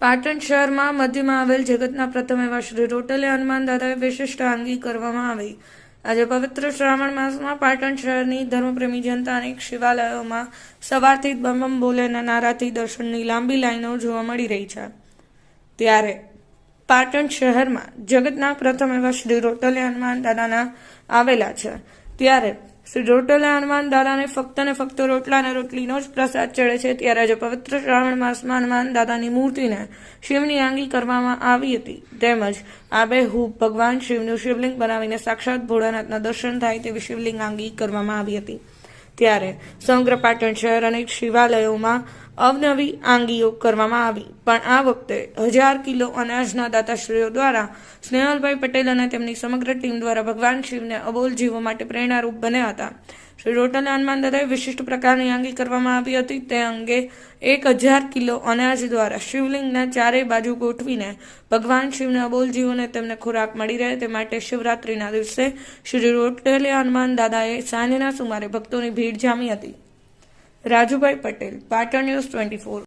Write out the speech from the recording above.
પાટણ શહેરમાં મધ્યમાં આવેલ જગતના પ્રથમ એવા શ્રી રોટલે હનુમાન દાદાએ વિશિષ્ટ આંગી કરવામાં આવી. આજે પવિત્ર શ્રાવણ માસમાં પાટણ શહેરની ધર્મપ્રેમી જનતા અનેક શિવાલયોમાં સવારથી બમ બમ બોલેના નારાથી દર્શનની લાંબી લાઈનો જોવા મળી રહી છે. ત્યારે પાટણ શહેરમાં જગતના પ્રથમ એવા શ્રી રોટલે હનુમાન દાદાના આવેલા છે. ત્યારે શ્રી રોટલા હનુમાન દાદાને ફક્ત ને ફક્ત રોટલા અને રોટલીનો જ પ્રસાદ ચડે છે, ત્યારે આજે પવિત્ર શ્રાવણ માસમાં હનુમાન દાદાની મૂર્તિને શિવની આંગી કરવામાં આવી હતી. તેમજ આબેહૂબ ભગવાન શિવનું શિવલિંગ બનાવીને સાક્ષાત ભોળાનાથના દર્શન થાય તેવી શિવલિંગ આંગી કરવામાં આવી હતી. ત્યારે સમગ્ર પાટણ શહેર અનેક શિવાલયોમાં અવનવી આંગીઓ કરવામાં આવી. પણ આ વખતે હજાર કિલો અનાજના દાતાશ્રીઓ દ્વારા સ્નેહલભાઈ પટેલ અને તેમની સમગ્ર ટીમ દ્વારા ભગવાન શિવને અબોલ જીવો માટે પ્રેરણારૂપ બન્યા હતા. શ્રી રોટલ હનુમાન દાદાએ વિશિષ્ટ પ્રકારની આંગી કરવામાં આવી હતી. તે અંગે એક હજાર કિલો અનાજ દ્વારા શિવલિંગના ચારેય બાજુ ગોઠવીને ભગવાન શિવને અબોલ જીવોને તેમને ખોરાક મળી રહે તે માટે શિવરાત્રિના દિવસે શ્રી રોટલે હનુમાન દાદાએ સાંજના સુમારે ભક્તોની ભીડ જામી હતી. Rajubhai Patel Patan news twenty four.